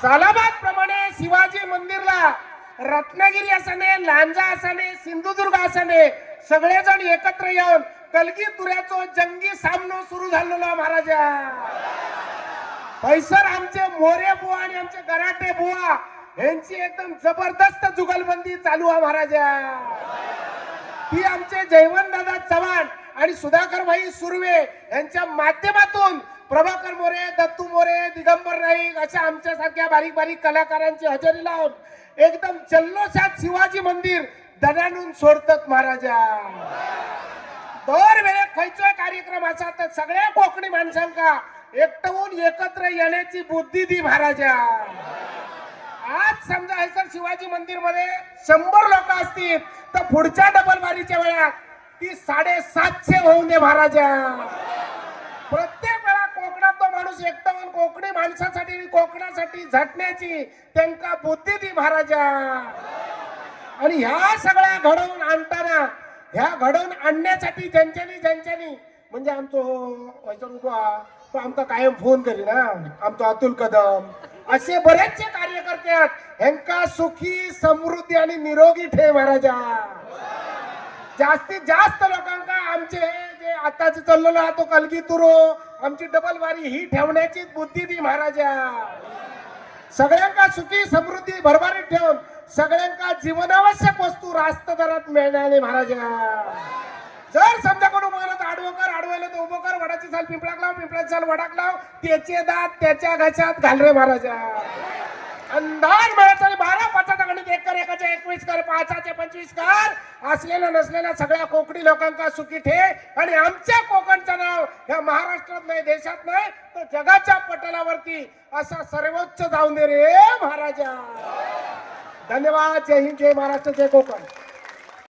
सालाबाद प्रमाणे शिवाजी मंदिरला रत्नागिरी असाने लांजा असाने सिंधुदुर्ग असाने सगळेजण एकत्र येऊन कलगी तुऱ्याचो जंगी सामनो सुरू झालेलो महाराजा. पैसर आमचे मोरे बुवा आणि आमचे गराटे बुवा यांची एकदम जबरदस्त जुगलबंदी चालू आहे महाराजा. ती आमचे जयवंत दादा चव्हाण आणि सुधाकर भाई सुर्वे यांच्या माध्यमातून नाईक अशा आमच्यासारख्या बारीक बारीक कलाकारांची हजेरी लावून एकदम जल्लोषात शिवाजी मंदिर दणानून सोडतात महाराजा. दर वेळे खयचोय कार्यक्रम असा तर सगळ्या कोकणी माणसांका एकटवून एकत्र येण्याची बुद्धी दी महाराजा. आज समजा हैसर शिवाजी मंदिरमध्ये शंभर लोक असतील तर पुढच्या डबल बारीच्या वेळात ती साडेसातशे होऊन दे महाराजा. प्रत्येक वेळा कोकणात तो माणूस एकटवून कोकणी माणसाचा देवी कोकणासाठी झटण्याची त्यांका बुद्धी दी महाराजा. आणि ह्या सगळ्या घडवून आणताना ह्या घडवून आणण्यासाठी ज्यांच्यानी ज्यांच्यानी म्हणजे आमचो उभा तो आमका कायम फोन करी ना आमचो अतुल कदम. असे बरेचसे कार्यकर्ते आहेत. ह्यांका सुखी समृद्धी आणि निरोगी ठेव महाराजा. जास्तीत जास्त लोकांका आमचे आताच चाललेलो हा तो कलगी तुरो. आमची डबल वारी ही ठेवण्याची बुद्धी दी महाराजा. सगळ्यांका सुखी समृद्धी भरभरीत ठेवून सगळ्यांका जीवनावश्यक वस्तू रास्त दरात मिळणार महाराजा. जर समजा कोण उभं केलं तर आडवं कर आडवलं तर उभं कर वडाची साल पिंपळाक लाव पिंपळाची साल वडाक लाव त्याचे दात त्याच्या घशात घाल रे महाराजा. अंधार मिळत बारा पाच एकवीस कर पाचाचे पंचवीस कर. असलेल्या नसलेल्या सगळ्या कोकणी लोकांका सुखी ठे. आणि आमच्या कोकणचं नाव ह्या महाराष्ट्रात नाही देशात नाही तर जगाच्या पटलावरती असा सर्वोच्च जाऊन दे रे महाराजा. धन्यवाद. जय हिंद जय महाराष्ट्र जय कोकण.